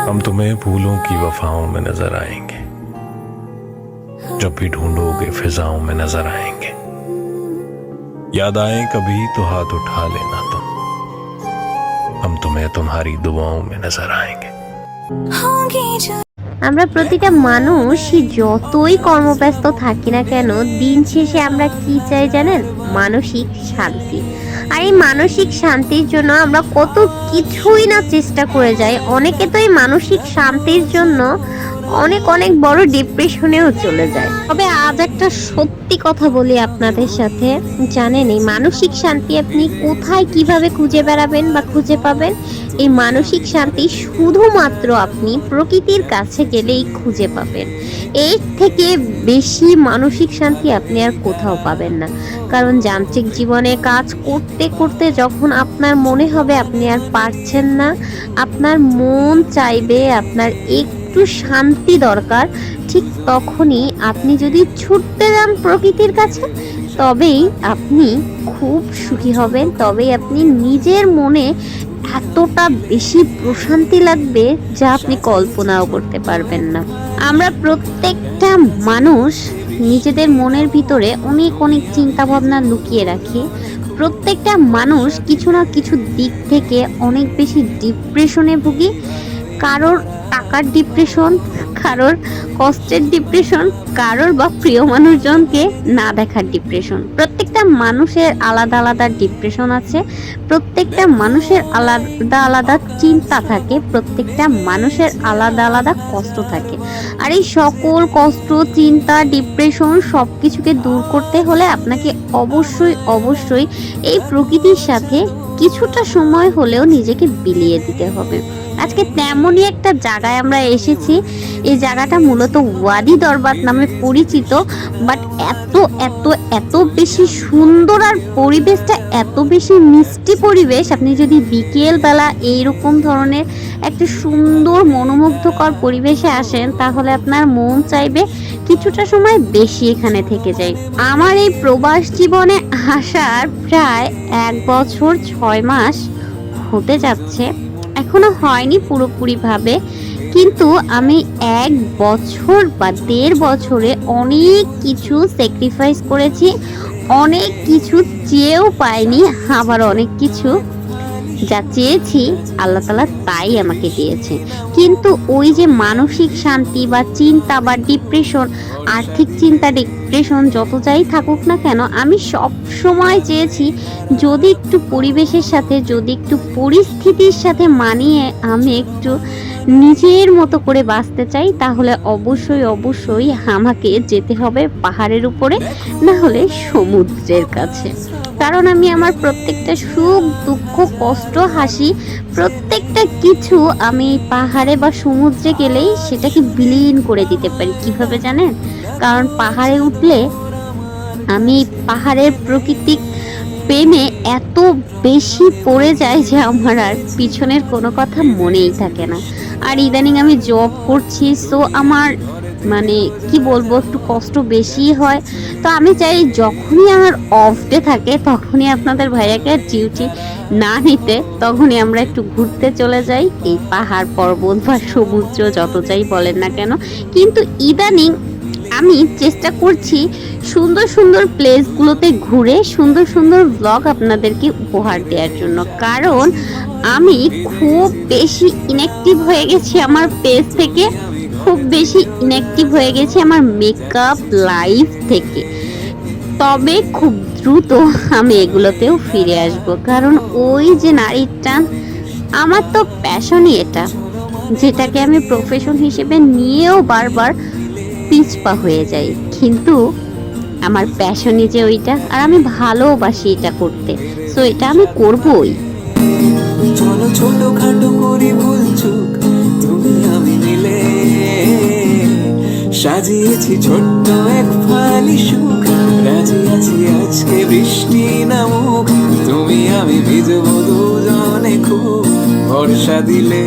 हम तुम्हें फूलों की वफाओं में नज़र आएँगे। जब भी ढूंढोगे फिजाओं में नज़र आएँगे। याद आए, कभी तो हाथ उठा लेना तुम। हम तुम्हें तुम्हारी दुआओं में नज़र आएँगे। আমরা প্রতিটা মানুষই যতই কর্মব্যস্ত থাকি না কেন, দিন শেষে আমরা কি চাই জানেন? মানসিক শান্তি। আর এই মানসিক শান্তির জন্য আমরা কত কিছুই না চেষ্টা করে যাই, অনেকে তো এই মানসিক শান্তির জন্য অনেক অনেক বড় ডিপ্রেশনেও চলে যায়। তবে আজ একটা সত্যি কথা বলি আপনাদের সাথে। জানেন, এই মানসিক শান্তি আপনি কোথায় কীভাবে খুঁজে বেড়াবেন বা খুঁজে পাবেন? এই মানসিক শান্তি শুধুমাত্র আপনি প্রকৃতির কাছে গেলেই খুঁজে পাবেন। এর থেকে বেশি মানসিক শান্তি আপনি আর কোথাও পাবেন না। কারণ যান্ত্রিক জীবনে কাজ করতে করতে যখন আপনার মনে হবে আপনি আর পারছেন না, আপনার মন চাইবে আপনার একটু শান্তি দরকার, ঠিক তখনই আপনি যদি ছুটতে যান প্রকৃতির কাছে, তবেই আপনি খুব সুখী হবেন, তবেই আপনি নিজের মনে এতটা বেশি প্রশান্তি লাগবে যা আপনি কল্পনাও করতে পারবেন না। আমরা প্রত্যেকটা মানুষ নিজেদের মনের ভিতরে অনেক অনেক চিন্তা ভাবনা লুকিয়ে রাখি। প্রত্যেকটা মানুষ কিছু না কিছু দিক থেকে অনেক বেশি ডিপ্রেশনে ভুগি। কারোর টাকার ডিপ্রেশন কারোর কষ্টের ডিপ্রেশন কারোর বা প্রিয় মানুষজনকে না দেখার ডিপ্রেশন প্রত্যেকটা মানুষের আলাদা আলাদা ডিপ্রেশন আছে, প্রত্যেকটা মানুষের আলাদা আলাদা চিন্তা থাকে, প্রত্যেকটা মানুষের আলাদা আলাদা কষ্ট থাকে। আর এই সকল কষ্ট, চিন্তা ডিপ্রেশন সব কিছুকে দূর করতে হলে আপনাকে অবশ্যই অবশ্যই এই প্রকৃতির সাথে কিছুটা সময় হলেও নিজেকে বিলিয়ে দিতে হবে। আজকে তেমনই একটা জায়গায় আমরা এসেছি। এই জায়গাটা মূলত ওয়াদি দরবার নামে পরিচিত বাট এত এত এত বেশি সুন্দর আর পরিবেশটা এত বেশি মিষ্টি পরিবেশ। আপনি যদি বিকেলবেলা এইরকম ধরনের একটা সুন্দর মনোমুগ্ধকর পরিবেশে আসেন, তাহলে আপনার মন চাইবে কিছুটা সময় বেশি এখানে থেকে যাই আমার এই প্রবাস জীবনে আসার প্রায় এক বছর ছয় মাস হতে যাচ্ছে। এখনও হয়নি পুরোপুরিভাবে। কিন্তু আমি এক বছর বা দেড় বছরে অনেক কিছু স্যাক্রিফাইস করেছি, অনেক কিছু চেয়েও পাইনি, আবার অনেক কিছু যা চেয়েছি, আল্লাহ তালা তাই আমাকে দিয়েছে। কিন্তু ওই যে মানসিক শান্তি বা চিন্তা বা ডিপ্রেশন আর্থিক চিন্তা ডিপ্রেশন যত যাই থাকুক না কেন, আমি সব সময় চেয়েছি যদি একটু পরিবেশের সাথে, যদি একটু পরিস্থিতির সাথে মানিয়ে আমি একটু নিজের মতো করে বাঁচতে চাই, তাহলে অবশ্যই অবশ্যই আমাকে যেতে হবে পাহাড়ের উপরে, না হলে সমুদ্রের কাছে। কারণ আমি আমার প্রত্যেকটা সুখ, দুঃখ, কষ্ট, হাসি, প্রত্যেকটা কিছু আমি পাহাড়ে বা সমুদ্রে গেলেই সেটাকে বিলীন করে দিতে পারি। কীভাবে জানেন? কারণ পাহাড়ে উঠলে আমি পাহাড়ের প্রাকৃতিক প্রেমে এত বেশি পড়ে যায় যে আমার আর পিছনের কোনো কথা মনেই থাকে না। আর ইদানিং আমি জব করছি সো আমার মানে কি বলব, একটু কষ্ট বেশি হয়। তো আমি চাই যখনই আমার অফ ডে থাকে, তখনই আপনাদের ভাইয়াকে ডিউটি না নিতে, তখনই আমরা একটু ঘুরতে চলে যাই। এই পাহাড় পর্বত বা সমুদ্র যত যাই বলেন না কেন। কিন্তু ইদানিং আমি চেষ্টা করছি সুন্দর সুন্দর প্লেসগুলোতে ঘুরে সুন্দর সুন্দর ব্লগ আপনাদেরকে উপহার দেওয়ার জন্য। কারণ আমি খুব বেশি ইনঅ্যাক্টিভ হয়ে গেছি আমার পেজ থেকে। খুব বেশি ইনঅ্যাক্টিভ হয়ে গেছি আমার মেকআপ লাইফ থেকে। তবে খুব দ্রুত আমি এগুলোতেও ফিরে আসব। কারণ ওই যে নারীর টান আমার তো প্যাশনই এটা। যেটাকে আমি প্রফেশন হিসেবে নিয়েও বারবার পিছপা হয়ে যাই। কিন্তু আমার প্যাশনই যে ওইটা, আর আমি ভালোবাসি এটা করতে। সো এটা আমি করবই। চলো ছোট খাটো করি ভুল চুক, তুমি আমি মিলে সাজিয়েছি ছোট্ট এক ফালি সুখ। রাজি আছি আজকে বৃষ্টি নামুক, তুমি আমি ভিজবো দুজনে খুব। ভরসা দিলে